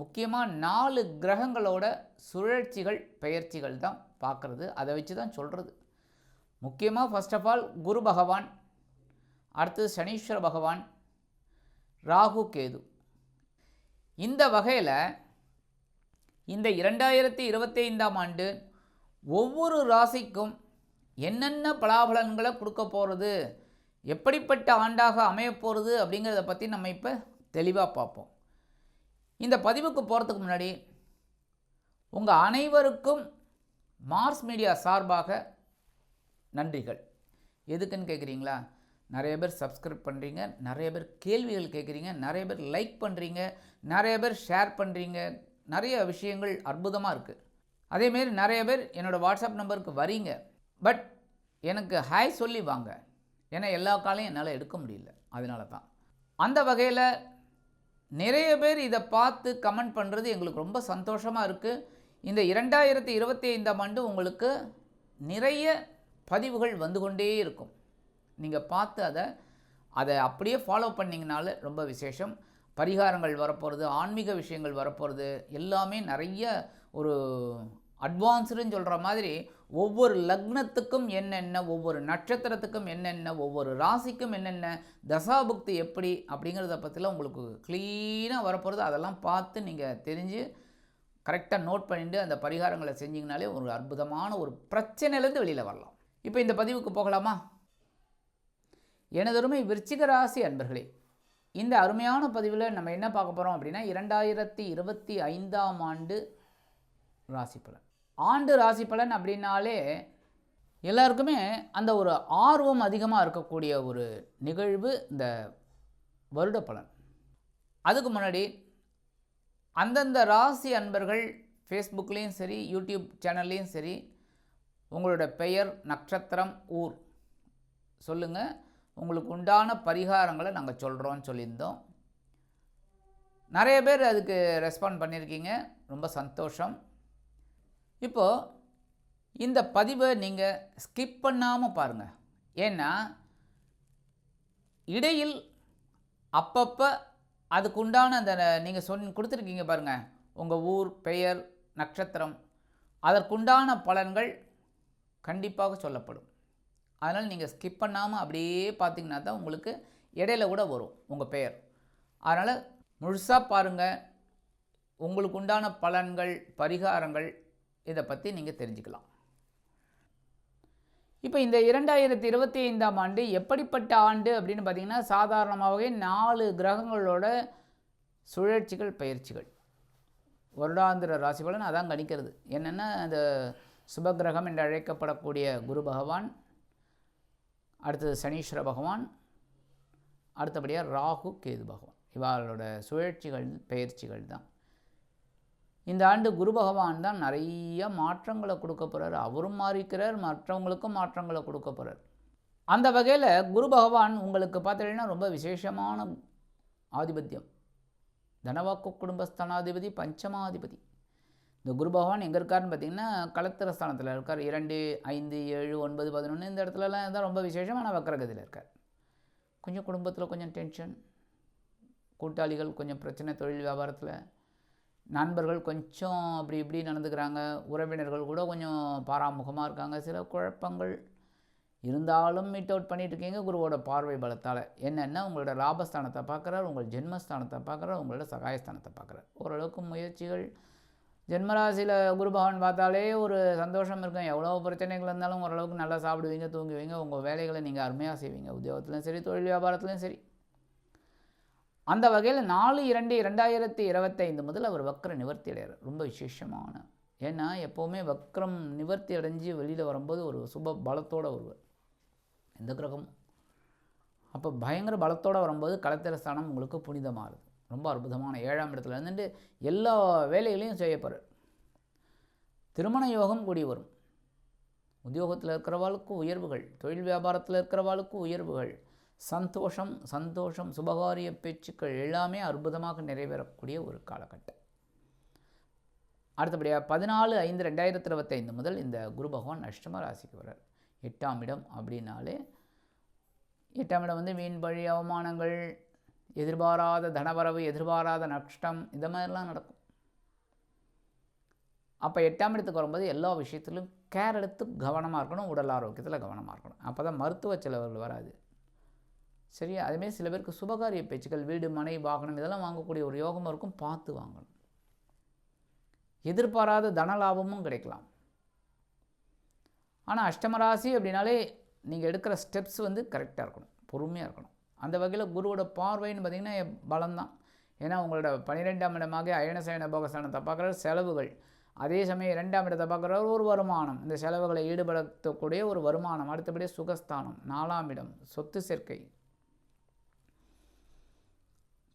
முக்கியமாக நாலு கிரகங்களோட சுழற்சிகள் பெயர்ச்சிகள் தான் பார்க்குறது. அதை வச்சு தான் சொல்கிறது முக்கியமாக ஃபஸ்ட் ஆஃப் ஆல் குரு பகவான் அடுத்தது சனீஸ்வர பகவான் ராகு கேது. இந்த வகையில் இந்த இரண்டாயிரத்தி இருபத்தி ஐந்தாம் ஆண்டு ஒவ்வொரு ராசிக்கும் என்னென்ன பலாபலன்களை கொடுக்க போகிறது எப்படிப்பட்ட ஆண்டாக அமையப்போகிறது அப்படிங்கிறத பற்றி நம்ம இப்போ தெளிவாக பார்ப்போம். இந்த பதிவுக்கு போகிறதுக்கு முன்னாடி உங்கள் அனைவருக்கும் மார்ஸ் மீடியா சார்பாக நன்றிகள். எதுக்குன்னு கேட்குறீங்களா நிறைய பேர் சப்ஸ்கிரைப் பண்ணுறீங்க நிறைய பேர் கேள்விகள் கேட்குறீங்க நிறைய பேர் லைக் பண்ணுறீங்க நிறைய பேர் ஷேர் பண்ணுறீங்க நிறைய விஷயங்கள் அற்புதமாக இருக்குது அதேமாரி நிறைய பேர் என்னோடய வாட்ஸ்அப் நம்பருக்கு வரீங்க பட் எனக்கு ஹாய் சொல்லி வாங்க. ஏன்னா எல்லா காலையும் என்னால் எடுக்க முடியல. அதனால தான் அந்த வகையில் நிறைய பேர் இதை பார்த்து கமெண்ட் பண்ணுறது எங்களுக்கு ரொம்ப சந்தோஷமாக இருக்குது இந்த இரண்டாயிரத்தி இருபத்தி ஐந்தாம் ஆண்டு உங்களுக்கு நிறைய பதிவுகள் வந்து கொண்டே இருக்கும். நீங்கள் பார்த்து அதை அதை அப்படியே ஃபாலோ பண்ணிங்கனால ரொம்ப விசேஷம். பரிகாரங்கள் வரப்போகிறது ஆன்மீக விஷயங்கள் வரப்போகிறது எல்லாமே நிறைய ஒரு அட்வான்ஸ்டுன்னு சொல்கிற மாதிரி ஒவ்வொரு லக்னத்துக்கும் என்னென்ன ஒவ்வொரு நட்சத்திரத்துக்கும் என்னென்ன ஒவ்வொரு ராசிக்கும் என்னென்ன தசாபுக்தி எப்படி அப்படிங்கிறத பற்றிலாம் உங்களுக்கு க்ளீனாக வரப்போகிறது அதெல்லாம் பார்த்து நீங்கள் தெரிஞ்சு கரெக்டாக நோட் பண்ணிட்டு அந்த பரிகாரங்களை செஞ்சிங்கனாலே ஒரு அற்புதமான ஒரு பிரச்சனையிலேருந்து வெளியில் வரலாம். இப்போ இந்த பதிவுக்கு போகலாமா? எனதொருமை விருச்சிக ராசி அன்பர்களே இந்த அருமையான பதிவில் நம்ம என்ன பார்க்க போகிறோம் அப்படின்னா இரண்டாயிரத்தி இருபத்தி ஐந்தாம் ஆண்டு ராசி பலன். ஆண்டு ராசி பலன் அப்படின்னாலே எல்லாருக்குமே அந்த ஒரு ஆர்வம் அதிகமாக இருக்கக்கூடிய ஒரு நிகழ்வு இந்த வருட பலன். அதுக்கு முன்னாடி அந்தந்த ராசி அன்பர்கள் ஃபேஸ்புக்லேயும் சரி யூடியூப் சேனல்லையும் சரி உங்களோட பெயர் நட்சத்திரம் ஊர் சொல்லுங்கள் உங்களுக்கு உண்டான பரிகாரங்களை நாங்கள் சொல்கிறோன்னு சொல்லியிருந்தோம். நிறைய பேர் அதுக்கு ரெஸ்பாண்ட் பண்ணியிருக்கீங்க. ரொம்ப சந்தோஷம். இப்போது இந்த பதிவை நீங்கள் ஸ்கிப் பண்ணாமல் பாருங்கள் ஏன்னா இடையில் அப்பப்போ அதுக்குண்டான அந்த நீங்கள் சொன் கொடுத்துருக்கீங்க பாருங்கள் உங்கள் ஊர் பெயர் நட்சத்திரம். அதற்குண்டான பலன்கள் கண்டிப்பாக சொல்லப்படும். அதனால் நீங்கள் ஸ்கிப் பண்ணாமல் அப்படியே பார்த்தீங்கன்னா தான் உங்களுக்கு இடையில கூட வரும் உங்கள் பெயர். அதனால் முழுசாக பாருங்கள் உங்களுக்கு உண்டான பலன்கள் பரிகாரங்கள் இதை பற்றி நீங்கள் தெரிஞ்சுக்கலாம். இப்போ இந்த இரண்டாயிரத்தி இருபத்தி ஐந்தாம் ஆண்டு எப்படிப்பட்ட ஆண்டு அப்படின்னு பார்த்தீங்கன்னா சாதாரணமாகவே நாலு கிரகங்களோட சுழற்சிகள் பயிற்சிகள். வருடாந்திர ராசி பலன் அதான் கணிக்கிறது. என்னென்னா அந்த சுபகிரகம் என்று அழைக்கப்படக்கூடிய குரு பகவான் அடுத்தது சனீஸ்வர பகவான் அடுத்தபடியாக ராகு கேது பகவான். இவர்களோட சுழற்சிகள் பயிற்சிகள் தான். இந்த ஆண்டு குரு பகவான் தான் நிறைய மாற்றங்களை கொடுக்க போகிறார் அவரும் மாறிக்கிறார் மற்றவங்களுக்கும் மாற்றங்களை கொடுக்க போகிறார் அந்த வகையில் குரு பகவான் உங்களுக்கு பார்த்தீங்கன்னா ரொம்ப விசேஷமான ஆதிபத்தியம். தனவாக்கு குடும்பஸ்தானாதிபதி பஞ்சமாதிபதி. இந்த குரு பகவான் எங்கே இருக்காருன்னு பார்த்தீங்கன்னா கலத்திர ஸ்தானத்தில் இருக்கார். இரண்டு ஐந்து ஏழு ஒன்பது பதினொன்று இந்த இடத்துலலாம் தான் ரொம்ப விசேஷமான வக்கரகதியில் இருக்கார். கொஞ்சம் குடும்பத்தில் கொஞ்சம் டென்ஷன் கூட்டாளிகள் கொஞ்சம் பிரச்சனை தொழில் வியாபாரத்தில் நண்பர்கள் கொஞ்சம் அப்படி இப்படி நடந்துக்கிறாங்க. உறவினர்கள் கூட கொஞ்சம் பாராமுகமாக இருக்காங்க. சில குழப்பங்கள் இருந்தாலும் மீட் அவுட் பண்ணிகிட்ருக்கீங்க இருக்கீங்க. குருவோட பார்வை பலத்தால். என்னென்னா உங்களோட லாபஸ்தானத்தை பார்க்குறார். உங்கள் ஜென்மஸ்தானத்தை பார்க்குறார். உங்களோட சகாயஸ்தானத்தை பார்க்குறார். ஓரளவுக்கு முயற்சிகள். ஜென்மராசியில் குரு பகவான் பார்த்தாலே ஒரு சந்தோஷம் இருக்கும். எவ்வளோ பிரச்சனைகள் இருந்தாலும் ஓரளவுக்கு நல்லா சாப்பிடுவீங்க தூங்குவீங்க. உங்கள் வேலைகளை நீங்கள் அருமையாக செய்வீங்க. உத்தியோகத்துலையும் சரி தொழில் வியாபாரத்துலையும் சரி. அந்த வகையில் நாலு இரண்டு இரண்டாயிரத்தி இருபத்தைந்து முதல் அவர் வக்கர நிவர்த்தி அடைகிறார் ரொம்ப விசேஷமான. ஏன்னா எப்போவுமே வக்ரம் நிவர்த்தி அடைஞ்சு வெளியில் வரும்போது ஒரு சுப பலத்தோடு வருவார். எந்த கிரகமும் அப்போ பயங்கர பலத்தோடு வரும்போது களத்திர ஸ்தானம் உங்களுக்கு புனிதமாகுது ரொம்ப அற்புதமான. ஏழாம் இடத்துல இருந்துட்டு எல்லா வேலைகளையும் செய்யப்படுறார் திருமண யோகம் கூடி வரும். உத்தியோகத்தில் இருக்கிறவாளுக்கு உயர்வுகள் தொழில் வியாபாரத்தில் இருக்கிறவாளுக்கு உயர்வுகள் சந்தோஷம் சந்தோஷம் சுபகாரிய பேச்சுக்கள் எல்லாமே அற்புதமாக நிறைவேறக்கூடிய ஒரு காலகட்டம். அடுத்தபடியாக பதினாலு ஐந்து ரெண்டாயிரத்தி இருபத்தைந்து முதல் இந்த குரு பகவான் அஷ்டம ராசிக்கு வர்றார். எட்டாம் இடம் அப்படின்னாலே எட்டாம் இடம் வந்து வீண் வழி அவமானங்கள் எதிர்பாராத தனவரவு எதிர்பாராத நஷ்டம் இந்த மாதிரிலாம் நடக்கும். அப்போ எட்டாம் இடத்துக்கு வரும்போது எல்லா விஷயத்திலும் கேர் எடுத்து கவனமாக இருக்கணும் உடல் ஆரோக்கியத்தில் கவனமாக இருக்கணும். அப்போ தான் மருத்துவ செலவுகள் வராது. சரியா? அதுமாரி சில பேருக்கு சுபகாரிய பேச்சுக்கள் வீடு மனை வாகனம் இதெல்லாம் வாங்கக்கூடிய ஒரு யோகம் இருக்கும். பார்த்து வாங்கணும். எதிர்பாராத தன லாபமும் கிடைக்கலாம். ஆனால் அஷ்டமராசி அப்படின்னாலே நீங்கள் எடுக்கிற ஸ்டெப்ஸ் வந்து கரெக்டாக இருக்கணும். பொறுமையாக இருக்கணும். அந்த வகையில் குருவோட பார்வைன்னு பார்த்திங்கன்னா பலம்தான். ஏன்னா உங்களோட பன்னிரெண்டாம் இடமாக அயனசயன போகஸ்தானத்தை பார்க்குற செலவுகள். அதே சமயம் இரண்டாம் இடத்தை பார்க்குற ஒரு வருமானம். இந்த செலவுகளை ஈடுபடுத்தக்கூடிய ஒரு வருமானம். அடுத்தபடி சுகஸ்தானம். நாலாம் இடம். சொத்து சேர்க்கை.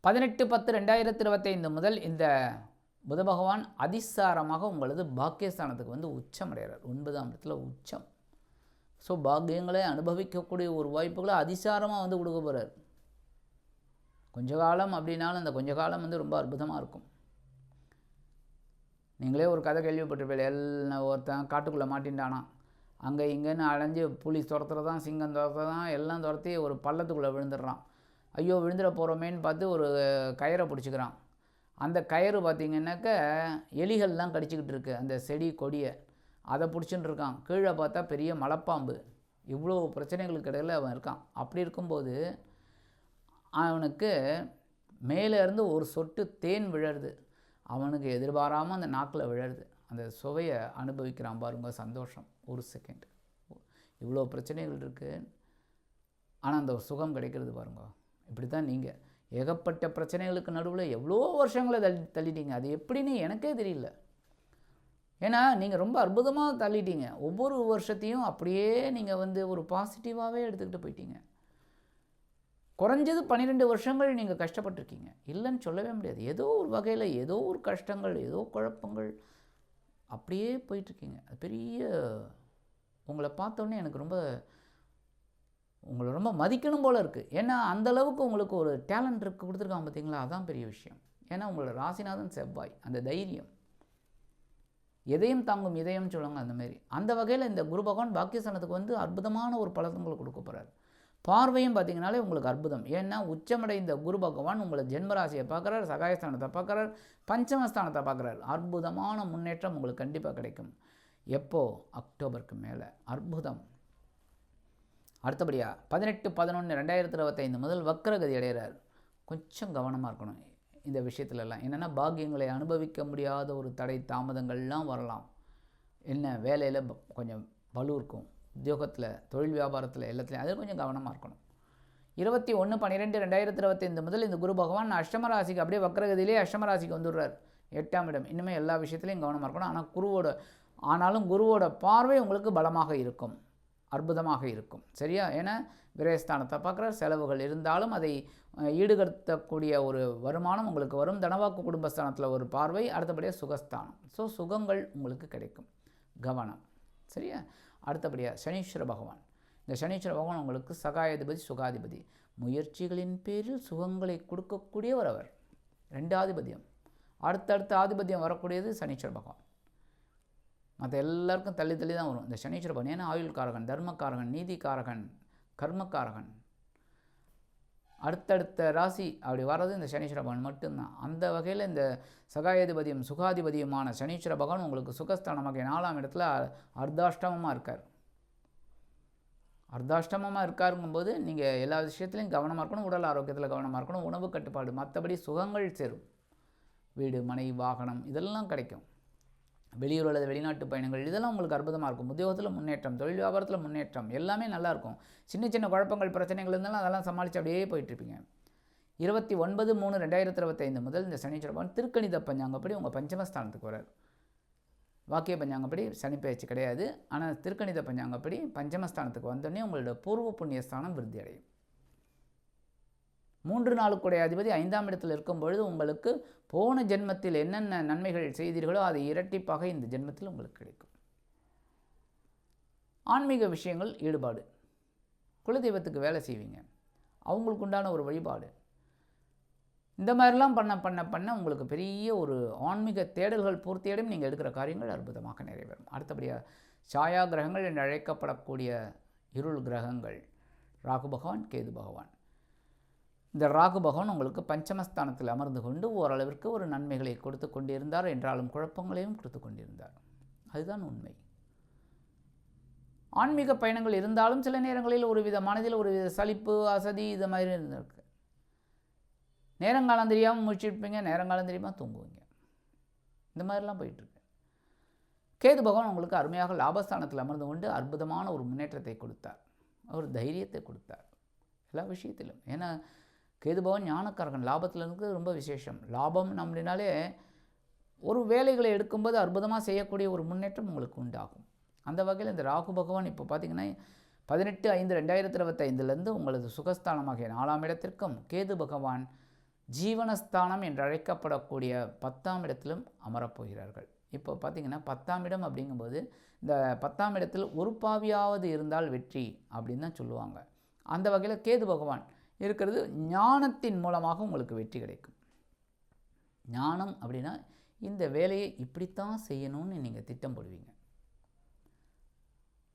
பதினெட்டு பத்து ரெண்டாயிரத்தி இருபத்தைந்து முதல் இந்த புத பகவான் அதிசாரமாக உங்களது பாக்கியஸ்தானத்துக்கு வந்து உச்சம் அடைகிறார் ஒன்பதாம் இடத்துல உச்சம். ஸோ பாக்கியங்களை அனுபவிக்கக்கூடிய ஒரு வாய்ப்புகளை அதிசாரமாக வந்து கொடுக்க போகிறார் கொஞ்ச காலம் அப்படின்னாலும் அந்த கொஞ்ச காலம் வந்து ரொம்ப அற்புதமாக இருக்கும். நீங்களே ஒரு கதை கேள்விப்பட்டிருப்பீங்க. எல்லாம் ஒருத்தன் காட்டுக்குள்ளே மாட்டின்டானா. அங்கே இங்கேன்னு அலைஞ்சு புலி துரத்துறதான் சிங்கம் துரத்துறதான் எல்லாம் துரத்தி ஒரு பள்ளத்துக்குள்ளே விழுந்துடுறான். ஐயோ விழுந்துட போகிறோமேன்னு பார்த்து ஒரு கயிறை பிடிச்சிக்கிறான். அந்த கயிறு பார்த்திங்கன்னாக்க எலிகள்லாம் கடிச்சிக்கிட்டு இருக்கு. அந்த செடி கொடியை. அதை பிடிச்சின்னு இருக்கான். கீழே பார்த்தா பெரிய மலைப்பாம்பு. இவ்வளோ பிரச்சனைகளுக்கு இடையில் அவன் இருக்கான். அப்படி இருக்கும்போது அவனுக்கு மேலே இருந்து ஒரு சொட்டு தேன் விழருது. அவனுக்கு எதிர்பாராமல் அந்த நாக்கில் விழருது. அந்த சுவையை அனுபவிக்கிறான் பாருங்க சந்தோஷம். ஒரு செகண்ட் இவ்வளோ பிரச்சனைகள் இருக்குது ஆனால் அந்த சுகம் கிடைக்கிறது பாருங்க. இப்படி தான் நீங்கள் ஏகப்பட்ட பிரச்சனைகளுக்கு நடுவில் எவ்வளோ வருஷங்களை தள்ளி தள்ளிட்டீங்க. அது எப்படின்னு எனக்கே தெரியல. ஏன்னா நீங்கள் ரொம்ப அற்புதமாக தள்ளிட்டீங்க. ஒவ்வொரு வருஷத்தையும் அப்படியே நீங்கள் வந்து ஒரு பாசிட்டிவாகவே எடுத்துக்கிட்டு போயிட்டீங்க. குறைஞ்சது பன்னிரெண்டு வருஷங்கள் நீங்கள் கஷ்டப்பட்டிருக்கீங்க. இல்லைன்னு சொல்லவே முடியாது. ஏதோ ஒரு வகையில் ஏதோ ஒரு கஷ்டங்கள் ஏதோ குழப்பங்கள் அப்படியே போயிட்டுருக்கீங்க அது பெரிய உங்களை பார்த்தோன்னே எனக்கு ரொம்ப உங்களை ரொம்ப மதிக்கணும் போல் இருக்குது ஏன்னா அந்த அளவுக்கு உங்களுக்கு ஒரு டேலண்ட் இருக்கு கொடுத்துருக்காங்க பார்த்தீங்களா அதான் பெரிய விஷயம். ஏன்னா உங்களோட ராசிநாதன் செவ்வாய் அந்த தைரியம். எதையும் தாங்கும் இதயம் சொல்லுவாங்க அந்த மாதிரி. அந்த வகையில் இந்த குரு பகவான் பாக்கியஸ்தானத்துக்கு வந்து அற்புதமான ஒரு பலன்களை கொடுக்க போகிறார் பார்வையும் பார்த்தீங்கனாலே உங்களுக்கு அற்புதம். ஏன்னா உச்சமடைந்த குரு பகவான் உங்களை ஜென்மராசியை பார்க்குறார் சகாயஸ்தானத்தை பார்க்குறார் பஞ்சமஸ்தானத்தை பார்க்குறார். அற்புதமான முன்னேற்றம் உங்களுக்கு கண்டிப்பாக கிடைக்கும். எப்போ? அக்டோபருக்கு மேலே. அற்புதம். அடுத்தபடியாக பதினெட்டு பதினொன்று ரெண்டாயிரத்தி இருபத்தைந்து முதல் வக்கரகதி அடைகிறார். கொஞ்சம் கவனமாக இருக்கணும் இந்த விஷயத்துலலாம். என்னென்னா பாக்கியங்களை அனுபவிக்க முடியாத ஒரு தடை தாமதங்கள்லாம் வரலாம். என்ன வேலையில் கொஞ்சம் வலு இருக்கும். உத்தியோகத்தில் தொழில் வியாபாரத்தில் எல்லாத்துலையும் அதில் கொஞ்சம் கவனமாக இருக்கணும். இருபத்தி ஒன்று பன்னிரெண்டு ரெண்டாயிரத்தி இருபத்தைந்து முதல் இந்த குரு பகவான் அஷ்டம ராசிக்கு அப்படியே வக்கரகதியிலே அஷ்டமராசிக்கு வந்துடுறார். எட்டாம் இடம். இன்னுமே எல்லா விஷயத்துலையும் கவனமாக இருக்கணும். ஆனால் குருவோட ஆனாலும் குருவோட பார்வை உங்களுக்கு பலமாக இருக்கும். அற்புதமாக இருக்கும். சரியா? ஏன்னா விரயஸ்தானத்தை பார்க்குற செலவுகள் இருந்தாலும் அதை ஈடுகடுத்தக்கூடிய ஒரு வருமானம் உங்களுக்கு வரும். தனவாக்கு குடும்பஸ்தானத்தில் ஒரு பார்வை அடுத்தபடியாக சுகஸ்தானம். ஸோ சுகங்கள் உங்களுக்கு கிடைக்கும். கவனம். சரியா? அடுத்தபடியாக சனீஸ்வர பகவான். இந்த சனீஸ்வர பகவான் உங்களுக்கு சகாயாதிபதி சுகாதிபதி. முயற்சிகளின் பேரில் சுகங்களை கொடுக்கக்கூடியவர் அவர். ரெண்டாதிபதியம் அடுத்தடுத்த ஆதிபத்தியம் வரக்கூடியது சனீஸ்வர பகவான். மற்ற எல்லாருக்கும் தள்ளி தள்ளி தான் வரும். இந்த சனீஸ்வர பகவான் ஏன்னா ஆயுள்காரகன் தர்மக்காரகன் நீதிக்காரகன் கர்மக்காரகன். அடுத்தடுத்த ராசி அப்படி வர்றது இந்த சனீஸ்வர பகவான் மட்டும்தான். அந்த வகையில் இந்த சகாயாதிபதியும் சுகாதிபதியுமான சனீஸ்வர பகவான் உங்களுக்கு சுகஸ்தானமாக நாலாம் இடத்துல அர்த்தாஷ்டமமாக இருக்கார். அர்த்தாஷ்டமமாக இருக்காருங்கும்போது நீங்கள் எல்லா விஷயத்துலையும் கவனமாக இருக்கணும் உடல் ஆரோக்கியத்தில் கவனமாக இருக்கணும் உணவு கட்டுப்பாடு மற்றபடி சுகங்கள் சேரும். வீடு மனை வாகனம் இதெல்லாம் கிடைக்கும். வெளியூர் அல்லது வெளிநாட்டு பயணங்கள் இதெல்லாம் உங்களுக்கு அற்புதமாக இருக்கும். உத்தியோகத்தில் முன்னேற்றம் தொழில் வியாபாரத்தில் முன்னேற்றம் எல்லாமே நல்லாயிருக்கும் சின்ன சின்ன குழப்பங்கள் பிரச்சனைகள் இருந்தாலும் அதெல்லாம் சமாளித்து அப்படியே போயிட்டுருப்பீங்க இருபத்தி ஒன்பது மூணு ரெண்டாயிரத்தி இருபத்தைந்து முதல் இந்த சனி பகவான் திருக்கணித பஞ்சாங்கப்படி உங்கள் பஞ்சமஸ்தானத்துக்கு வரார் வாக்கிய பஞ்சாங்கப்படி சனி பயிற்சி கிடையாது. ஆனால் திருக்கணித பஞ்சாங்கப்படி பஞ்சமஸ்தானத்துக்கு வந்தோடனே உங்களோட பூர்வ புண்ணிய ஸ்தானம் விருத்தி அடையும் மூன்று நாளுக்குடைய அதிபதி ஐந்தாம் இடத்தில் இருக்கும் பொழுது உங்களுக்கு போன ஜென்மத்தில் என்னென்ன நன்மைகள் செய்தீர்களோ அதை இரட்டிப்பாக இந்த ஜென்மத்தில் உங்களுக்கு கிடைக்கும். ஆன்மீக விஷயங்கள் ஈடுபாடு. குலதெய்வத்துக்கு வேலை செய்வீங்க. அவங்களுக்கு உண்டான ஒரு வழிபாடு. இந்த மாதிரிலாம் பண்ண பண்ண பண்ண உங்களுக்கு பெரிய ஒரு ஆன்மீக தேடல்கள் பூர்த்தியடையும் நீங்கள் எடுக்கிற காரியங்கள் அற்புதமாக நிறைவேறும். அடுத்தபடியாக சாயா கிரகங்கள் என்று அழைக்கப்படக்கூடிய இருள் கிரகங்கள். ராகு பகவான் கேது பகவான். இந்த ராகு பகவான் உங்களுக்கு பஞ்சமஸ்தானத்தில் அமர்ந்து கொண்டு ஓரளவிற்கு ஒரு நன்மைகளை கொடுத்து கொண்டிருந்தார் என்றாலும் குழப்பங்களையும் கொடுத்து கொண்டிருந்தார். அதுதான் உண்மை. ஆன்மீக பயணங்கள் இருந்தாலும் சில நேரங்களில் ஒரு வித மனதில் ஒரு வித சலிப்பு அசதி இது மாதிரி இருந்திருக்கு. நேரங்காலம் தெரியாமல் முடிச்சிருப்பீங்க நேரங்காலம் தெரியாமல் தூங்குவீங்க. இந்த மாதிரிலாம் போயிட்டுருக்கு. கேது பகவான் உங்களுக்கு அருமையாக லாபஸ்தானத்தில் அமர்ந்து கொண்டு அற்புதமான ஒரு முன்னேற்றத்தை கொடுத்தார். ஒரு தைரியத்தை கொடுத்தார். எல்லா விஷயத்திலும். ஏன்னா கேது பகவான் ஞானக்காரகன். லாபத்தில் இருக்கிறது ரொம்ப விசேஷம். லாபம் அப்படின்னாலே ஒரு வேலைகளை எடுக்கும்போது அற்புதமாக செய்யக்கூடிய ஒரு முன்னேற்றம் உங்களுக்கு உண்டாகும். அந்த வகையில் இந்த ராகு பகவான் இப்போ பார்த்தீங்கன்னா பதினெட்டு ஐந்து ரெண்டாயிரத்தி இருபத்தைந்துலேருந்து உங்களது சுகஸ்தானமாகிய நாலாம் இடத்திற்கும் கேது பகவான் ஜீவனஸ்தானம் என்று அழைக்கப்படக்கூடிய பத்தாம் இடத்திலும் அமரப்போகிறார்கள். இப்போ பார்த்தீங்கன்னா பத்தாம் இடம் அப்படிங்கும்போது இந்த பத்தாம் இடத்தில் ஒரு பாவியாவது இருந்தால் வெற்றி அப்படின்னு தான் சொல்லுவாங்க. அந்த வகையில் கேது பகவான் இருக்கிறது ஞானத்தின் மூலமாக உங்களுக்கு வெற்றி கிடைக்கும். ஞானம் அப்படின்னா இந்த வேலையை இப்படித்தான் செய்யணும்னு நீங்கள் திட்டம் போடுவீங்க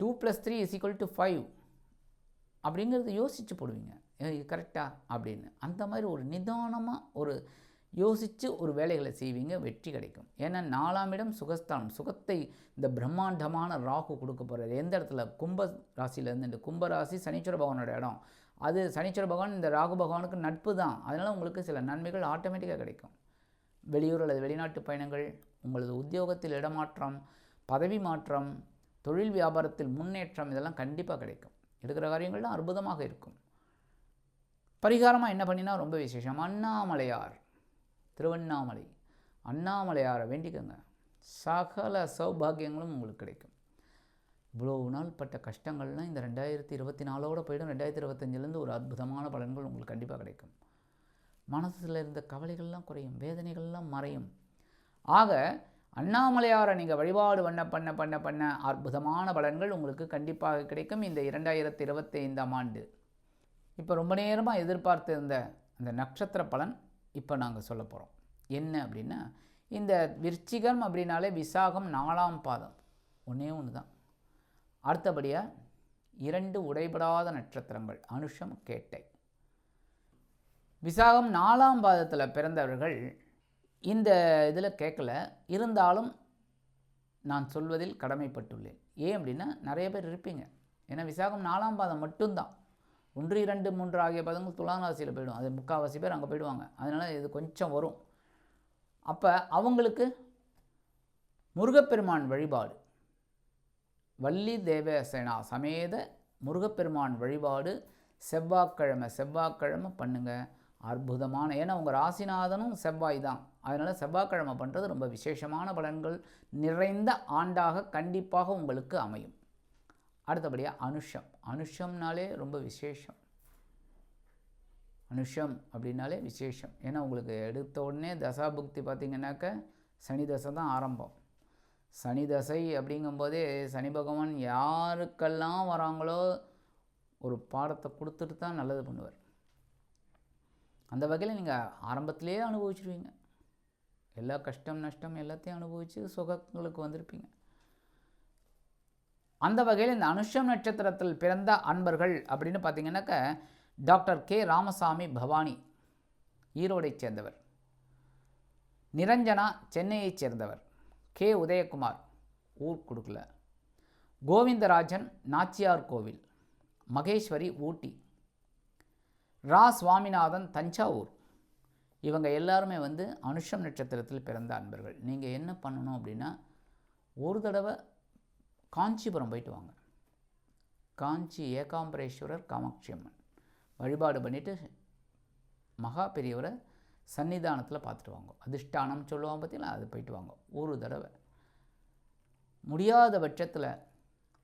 two plus three is equal to five அப்படிங்கிறத யோசித்து போடுவீங்க. கரெக்டாக அப்படின்னு. அந்த மாதிரி ஒரு நிதானமாக ஒரு யோசித்து ஒரு வேலைகளை செய்வீங்க வெற்றி கிடைக்கும். ஏன்னா நாலாம் இடம் சுகஸ்தானம். சுகத்தை இந்த பிரம்மாண்டமான ராகு கொடுக்க போகிறார் எந்த இடத்துல? கும்ப ராசியிலேருந்து இந்த கும்ப ராசி சனீஸ்வர பகவானோட இடம். அது சனீஸ்வர பகவான் இந்த ராகு பகவானுக்கு நட்பு தான். அதனால் உங்களுக்கு சில நன்மைகள் ஆட்டோமேட்டிக்காக கிடைக்கும். வெளியூர் அல்லது வெளிநாட்டு பயணங்கள் உங்களது உத்தியோகத்தில் இடமாற்றம் பதவி மாற்றம் தொழில் வியாபாரத்தில் முன்னேற்றம் இதெல்லாம் கண்டிப்பாக கிடைக்கும். எடுக்கிற காரியங்கள்லாம் அற்புதமாக இருக்கும். பரிகாரமாக என்ன பண்ணினா ரொம்ப விசேஷம். அண்ணாமலையார் திருவண்ணாமலை. அண்ணாமலையாரை வேண்டிக்கோங்க. சகல சௌபாகியங்களும் உங்களுக்கு கிடைக்கும். இவ்வளோ நாள் பட்ட கஷ்டங்கள்லாம் இந்த ரெண்டாயிரத்தி இருபத்தி நாலோட போயிடும். ரெண்டாயிரத்தி இருபத்தஞ்சிலேருந்து ஒரு அற்புதமான பலன்கள் உங்களுக்கு கண்டிப்பாக கிடைக்கும். மனசில் இருந்த கவலைகள்லாம் குறையும் வேதனைகள்லாம் மறையும். ஆக அண்ணாமலையாரை நீங்கள் வழிபாடு பண்ண பண்ண பண்ண பண்ண அற்புதமான பலன்கள் உங்களுக்கு கண்டிப்பாக கிடைக்கும் இந்த இரண்டாயிரத்தி இருபத்தி ஐந்தாம் ஆண்டு. இப்போ ரொம்ப நேரமாக எதிர்பார்த்திருந்த அந்த நட்சத்திர பலன் இப்போ நாங்கள் சொல்ல போகிறோம் என்ன அப்படின்னா இந்த விருச்சிகம் அப்படின்னாலே விசாகம் நாலாம் பாதம். ஒன்றே ஒன்று தான் அடுத்தபடியாக இரண்டு உடைபடாத நட்சத்திரங்கள் அனுஷம் கேட்டை. விசாகம் நாலாம் பாதத்தில் பிறந்தவர்கள் இந்த இதில் கேட்கல. இருந்தாலும் நான் சொல்வதில் கடமைப்பட்டுள்ளேன். ஏன் அப்படின்னா நிறைய பேர் இருப்பீங்க. ஏன்னா விசாகம் நாலாம் பாதம் மட்டும்தான். ஒன்று இரண்டு மூன்று ஆகிய பதங்கள் துலாம் ராசியில் போயிடும். அது முக்கால்வாசி பேர் அங்கே போயிடுவாங்க. அதனால் இது கொஞ்சம் வரும். அப்போ அவங்களுக்கு முருகப்பெருமான் வழிபாடு. வள்ளி தேவசேனா சமேத முருகப்பெருமான் வழிபாடு செவ்வாய்க்கிழமை செவ்வாய்க்கிழமை பண்ணுங்கள் அற்புதமான ஏன்னா உங்கள் ராசிநாதனும் செவ்வாய் தான். அதனால் செவ்வாய்க்கிழமை பண்ணுறது ரொம்ப விசேஷமான பலன்கள் நிறைந்த ஆண்டாக கண்டிப்பாக உங்களுக்கு அமையும். அடுத்தபடியாக அனுஷம். அனுஷம்னாலே ரொம்ப விசேஷம். அனுஷம் அப்படின்னாலே விசேஷம். ஏன்னா உங்களுக்கு எடுத்த உடனே தசாபுக்தி பார்த்திங்கனாக்க சனி தசை தான் ஆரம்பம். சனி தசை அப்படிங்கும்போதே சனி பகவான் யாருக்கெல்லாம் வராங்களோ ஒரு பாடத்தை கொடுத்துட்டு தான் நல்லது பண்ணுவார். அந்த வகையில் நீங்கள் ஆரம்பத்திலேயே அனுபவிச்சிருவீங்க. எல்லா கஷ்டம் நஷ்டம் எல்லாத்தையும் அனுபவித்து சுகங்களுக்கு வந்திருப்பீங்க. அந்த வகையில் இந்த அனுஷம் நட்சத்திரத்தில் பிறந்த அன்பர்கள் அப்படின்னு பார்த்தீங்கன்னாக்க டாக்டர் கே ராமசாமி பவானி ஈரோடைச் சேர்ந்தவர். நிரஞ்சனா சென்னையைச் சேர்ந்தவர். கே. உதயகுமார். ஊர் கொடுக்கல. கோவிந்தராஜன் நாச்சியார் கோவில். மகேஸ்வரி ஊட்டி. ரா. சுவாமிநாதன் தஞ்சாவூர். இவங்க எல்லாருமே வந்து அனுஷம் நட்சத்திரத்தில் பிறந்த அன்பர்கள். நீங்கள் என்ன பண்ணணும் அப்படின்னா ஒரு தடவை காஞ்சிபுரம் போயிட்டு வாங்க. காஞ்சி ஏகாம்பரேஸ்வரர் காமாட்சி அம்மன் வழிபாடு பண்ணிவிட்டு மகா பெரியவரை சன்னிதானத்தில் பார்த்துட்டு வாங்க. அதிஷ்டானம் சொல்லுவாங்க பார்த்தீங்களா அது போயிட்டு வாங்க. ஒரு தடவை. முடியாத பட்சத்தில்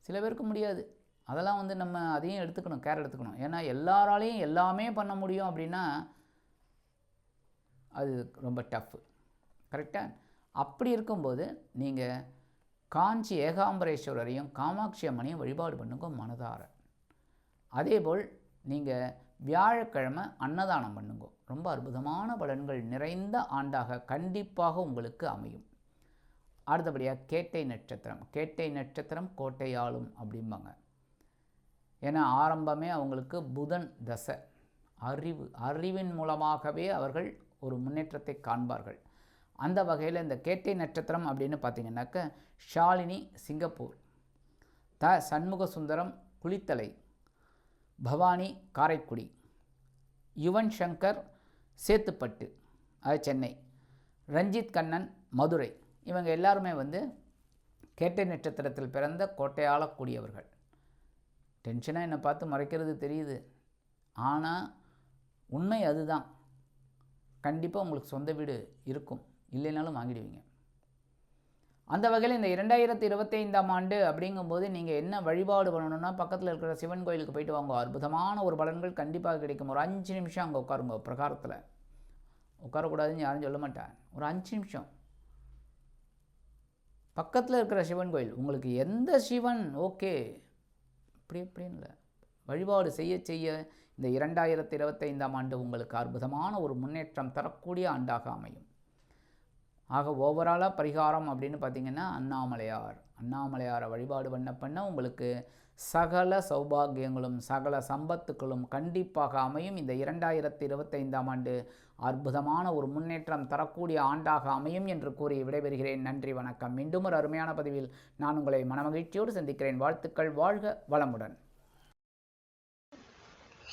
சில பேருக்கு முடியாது. அதெல்லாம் வந்து நம்ம அதையும் எடுத்துக்கணும் கேர் எடுத்துக்கணும். ஏன்னா எல்லாராலையும் எல்லாமே பண்ண முடியும் அப்படின்னா அது ரொம்ப டஃப்பு கரெக்டாக அப்படி இருக்கும்போது நீங்கள் காஞ்சி ஏகாம்பரேஸ்வரரையும் காமாட்சி அம்மனையும் வழிபாடு பண்ணுங்க மனதார. அதேபோல் நீங்கள் வியாழக்கிழமை அன்னதானம் பண்ணுங்க. ரொம்ப அற்புதமான பலன்கள் நிறைந்த ஆண்டாக கண்டிப்பாக உங்களுக்கு அமையும். அடுத்தபடியாக கேட்டை நட்சத்திரம். கேட்டை நட்சத்திரம் கோட்டை ஆளும் அப்படிம்பாங்க. ஏன்னா ஆரம்பமே அவங்களுக்கு புதன் தசை. அறிவு அறிவின் மூலமாகவே அவர்கள் ஒரு முன்னேற்றத்தை காண்பார்கள். அந்த வகையில் இந்த கேட்டை நட்சத்திரம் அப்படின்னு பார்த்தீங்கன்னாக்க ஷாலினி சிங்கப்பூர். த சண்முக சுந்தரம் குளித்தலை. பவானி காரைக்குடி. யுவன் சங்கர் சேத்துப்பட்டு அது சென்னை. ரஞ்சித் கண்ணன் மதுரை. இவங்க எல்லாருமே வந்து கேட்டை நட்சத்திரத்தில் பிறந்த கோட்டையாளக்கூடியவர்கள் டென்ஷனாக என்னை பார்த்து மறைக்கிறது தெரியுது. ஆனால் உண்மை அதுதான். கண்டிப்பாக உங்களுக்கு சொந்த வீடு இருக்கும். இல்லைனாலும் வாங்கிடுவீங்க. அந்த வகையில் இந்த இரண்டாயிரத்தி இருபத்தைந்தாம் ஆண்டு அப்படிங்கும்போது நீங்கள் என்ன வழிபாடு பண்ணணும்னா பக்கத்தில் இருக்கிற சிவன் கோயிலுக்கு போயிட்டு வாங்க. அற்புதமான ஒரு பலன்கள் கண்டிப்பாக கிடைக்கும். ஒரு அஞ்சு நிமிஷம் அங்கே உட்காருங்க பிரகாரத்தில். உட்காரக்கூடாதுன்னு யாரும் சொல்ல மாட்டேன் ஒரு அஞ்சு நிமிஷம். பக்கத்தில் இருக்கிற சிவன் கோயில் உங்களுக்கு எந்த சிவன் ஓகே? அப்படி அப்படின்னு இல்லை. வழிபாடு செய்ய செய்ய இந்த இரண்டாயிரத்தி இருபத்தைந்தாம் ஆண்டு உங்களுக்கு அற்புதமான ஒரு முன்னேற்றம் தரக்கூடிய ஆண்டாக அமையும். ஆக ஓவராலாக பரிகாரம் அப்படின்னு பார்த்தீங்கன்னா அண்ணாமலையார். அண்ணாமலையாரை வழிபாடு பண்ண பண்ண உங்களுக்கு சகல சௌபாகியங்களும் சகல சம்பத்துக்களும் கண்டிப்பாக அமையும். இந்த இரண்டாயிரத்தி இருபத்தைந்தாம் ஆண்டு அற்புதமான ஒரு முன்னேற்றம் தரக்கூடிய ஆண்டாக அமையும் என்று கூறி விடைபெறுகிறேன். நன்றி வணக்கம். மீண்டும் ஒரு அருமையான பதிவில் நான் உங்களை மனமகிழ்ச்சியோடு சந்திக்கிறேன். வாழ்த்துக்கள் வாழ்க வளமுடன்.